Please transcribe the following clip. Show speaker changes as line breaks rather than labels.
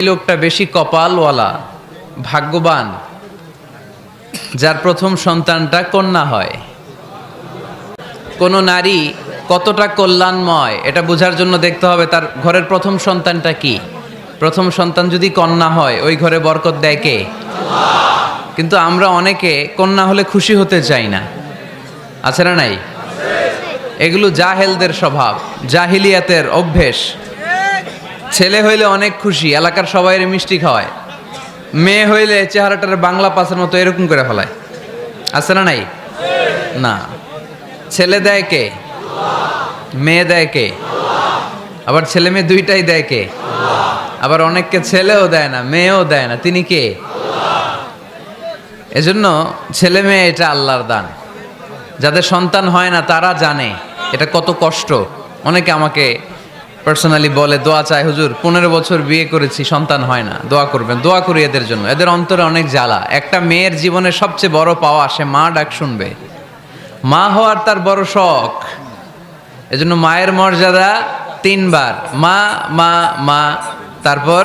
লোকটা বেশি কপালওয়ালা, ভাগ্যবান, যার প্রথম সন্তানটা কন্যা হয়। কোন নারী কতটা কল্যাণময়, এটা বোঝার জন্য দেখতে হবে তার ঘরের প্রথম সন্তানটা কি। প্রথম সন্তান যদি কন্যা হয়, ওই ঘরে বরকত দেয় কে? কিন্তু আমরা অনেকে কন্যা হলে খুশি হতে চাই না। আছে না নাই? এগুলো জাহেলদের স্বভাব, জাহিলিয়াতের অভ্যেস। ছেলে হইলে অনেক খুশি, এলাকার সবাই মিষ্টি খাওয়ায়। মেয়ে হইলে চেহারাটার বাংলা পাসের মতো এরকম করে ফেলায়। আছে না নাই? না। ছেলে দেয় কে? মেয়ে দেয় কে? আবার ছেলে মেয়ে দুইটাই দেয় কে? আবার অনেককে ছেলেও দেয় না, মেয়েও দেয় না। তিনি কে? এজন্য ছেলে মেয়ে এটা আল্লাহর দান। যাদের সন্তান হয় না, তারা জানে এটা কত কষ্ট। অনেকে আমাকে পার্সোনালি বলে, দোয়া চায় হুজুর, পনেরো বছর বিয়ে করেছি, সন্তান হয় না। দোয়া করবেন, দোয়া করি এদের জন্য। এদের অন্তরে অনেক জ্বালা। একটা মেয়ের জীবনে সবচেয়ে বড় পাওয়া, সে মা ডাক শুনবে। মা হওয়ার তার বড় শখ। এজন্য মায়ের মর্যাদা তিনবার। মা মা মা, তারপর